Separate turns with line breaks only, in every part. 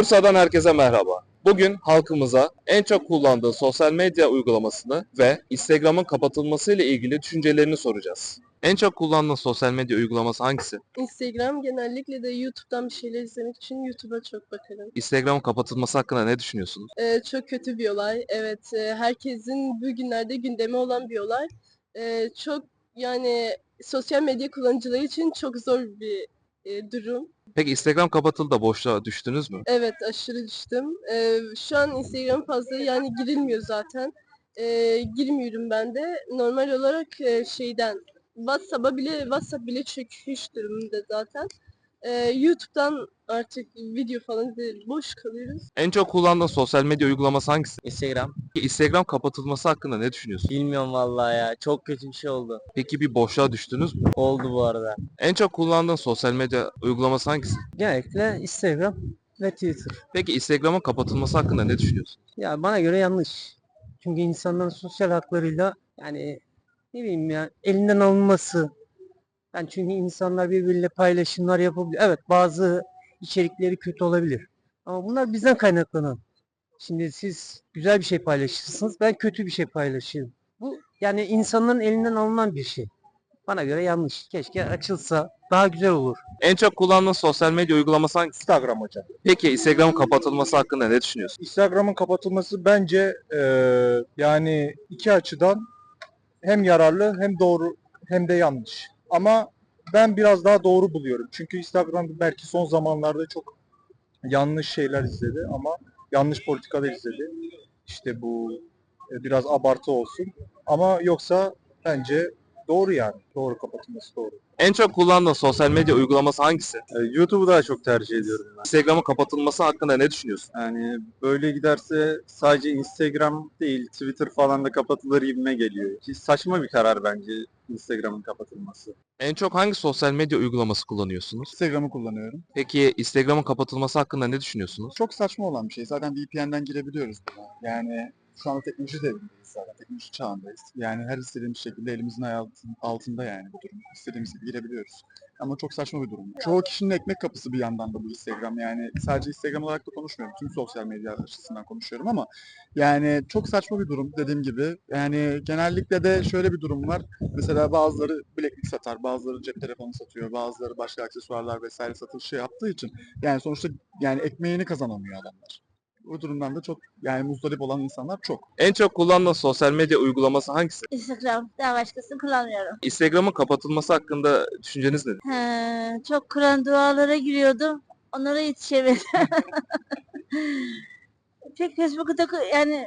Bursa'dan herkese merhaba. Bugün halkımıza en çok kullandığı sosyal medya uygulamasını ve Instagram'ın kapatılması ile ilgili düşüncelerini soracağız. En çok kullandığın sosyal medya uygulaması hangisi?
Instagram genellikle de YouTube'dan bir şeyler izlemek için YouTube'a çok bakarım.
Instagram'ın kapatılması hakkında ne düşünüyorsunuz?
Ee, çok kötü bir olay. Evet, e, herkesin bu günlerde gündemi olan bir olay. Ee, çok yani sosyal medya kullanıcıları için çok zor bir e, durum.
Peki Instagram kapatıldı da boşluğa düştünüz mü?
Evet, aşırı düştüm. Ee, şu an Instagram fazla yani girilmiyor zaten. Ee, girmiyorum ben de. Normal olarak e, şeyden WhatsApp'a bile WhatsApp bile çökmüş durumda zaten. Ee, YouTube'dan artık video falan izleyip boş kalıyoruz.
En çok kullandığın sosyal medya uygulaması hangisi?
Instagram.
Peki Instagram kapatılması hakkında ne düşünüyorsun?
Bilmiyorum vallahi ya. Çok kötü bir şey oldu.
Peki bir boşluğa düştünüz mü?
Oldu bu arada.
En çok kullandığın sosyal medya uygulaması hangisi?
Genellikle Instagram ve Twitter.
Peki Instagram'ın kapatılması hakkında ne düşünüyorsun?
Ya bana göre yanlış. Çünkü insanların sosyal haklarıyla yani ne bileyim ya elinden alınması. Yani çünkü insanlar birbiriyle paylaşımlar yapabiliyor. Evet bazı içerikleri kötü olabilir. Ama bunlar bizden kaynaklanan. Şimdi siz güzel bir şey paylaşırsınız. Ben kötü bir şey paylaşırım. Bu yani insanların elinden alınan bir şey. Bana göre yanlış. Keşke açılsa daha güzel olur.
En çok kullandığın sosyal medya uygulaması hangisi?
Instagram hocam.
Peki Instagram'ın kapatılması hakkında ne düşünüyorsun?
Instagram'ın kapatılması bence eee, yani iki açıdan hem yararlı hem doğru hem de yanlış. Ama ben biraz daha doğru buluyorum. Çünkü Instagram belki son zamanlarda çok yanlış şeyler izledi ama yanlış politikalar izledi. İşte bu e, biraz abartı olsun. Ama yoksa bence doğru yani. Doğru kapatılması doğru.
En çok kullandığın sosyal medya uygulaması hangisi?
YouTube'u daha çok tercih ediyorum ben.
Instagram'ın kapatılması hakkında ne düşünüyorsun?
Yani böyle giderse sadece Instagram değil Twitter falan da kapatılır gibime geliyor. Ki saçma bir karar bence Instagram'ın kapatılması.
En çok hangi sosyal medya uygulaması kullanıyorsunuz?
Instagram'ı kullanıyorum.
Peki Instagram'ın kapatılması hakkında ne düşünüyorsunuz?
Çok saçma olan bir şey. Zaten VPN'den girebiliyoruz buna. Yani şu anda teknoloji devrindeyiz zaten. Teknoloji çağındayız. Yani her istediğimiz şekilde elimizin ayağımızın altında yani bu durum. İstediğimiz gibi girebiliyoruz. Ama çok saçma bir durum. Çoğu kişinin ekmek kapısı bir yandan da bu Instagram. Yani sadece Instagram olarak da konuşmuyorum. Tüm sosyal medya açısından konuşuyorum ama yani çok saçma bir durum dediğim gibi. Yani genellikle de şöyle bir durum var. Mesela bazıları bileklik satar, bazıları cep telefonu satıyor, bazıları başka aksesuarlar vesaire satışı yaptığı için yani sonuçta yani ekmeğini kazanamıyor adamlar. Bu durumdan da çok yani muzdarip olan insanlar çok.
En çok kullandığın sosyal medya uygulaması hangisi?
Instagram. Daha başkasını kullanmıyorum.
Instagram'ın kapatılması hakkında düşünceniz nedir?
He, çok Kur'an dualara giriyordum. Onlara yetişemedim. Pek Facebook'u da yani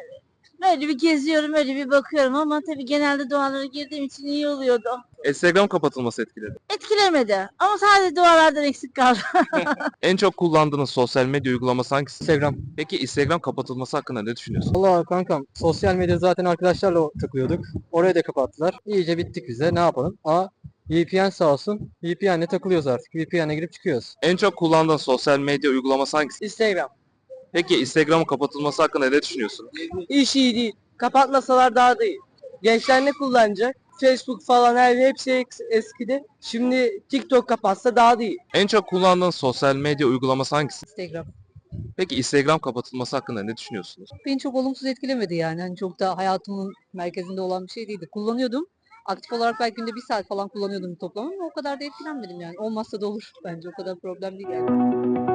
böyle bir geziyorum, öyle bir bakıyorum ama tabii genelde dualara girdiğim için iyi oluyordu.
Instagram kapatılması etkiledi.
Etkilemedi ama sadece dualardan eksik kaldı.
En çok kullandığınız sosyal medya uygulaması hangisi?
Instagram.
Peki Instagram kapatılması hakkında ne düşünüyorsun?
Allah kankam sosyal medya zaten arkadaşlarla takılıyorduk. Oraya da kapattılar. İyice bittik bize ne yapalım. Ama VPN sağ olsun. VPN'le takılıyoruz artık. VPN'e girip çıkıyoruz.
En çok kullandığın sosyal medya uygulaması hangisi?
Instagram.
Peki Instagram'ın kapatılması hakkında ne düşünüyorsun?
İş iyi değil. Kapatmasalar daha da iyi. Gençler ne kullanacak? Facebook falan her hepsi eskidi. Şimdi TikTok kapatsa daha da iyi.
En çok kullandığın sosyal medya uygulaması hangisi?
Instagram.
Peki Instagram kapatılması hakkında ne düşünüyorsunuz?
Beni çok olumsuz etkilemedi yani. Hani çok da hayatımın merkezinde olan bir şey değildi. Kullanıyordum. Aktif olarak belki günde bir saat falan kullanıyordum toplam ama o kadar da etkilenmedim yani. Olmazsa da olur bence. O kadar problem değil yani.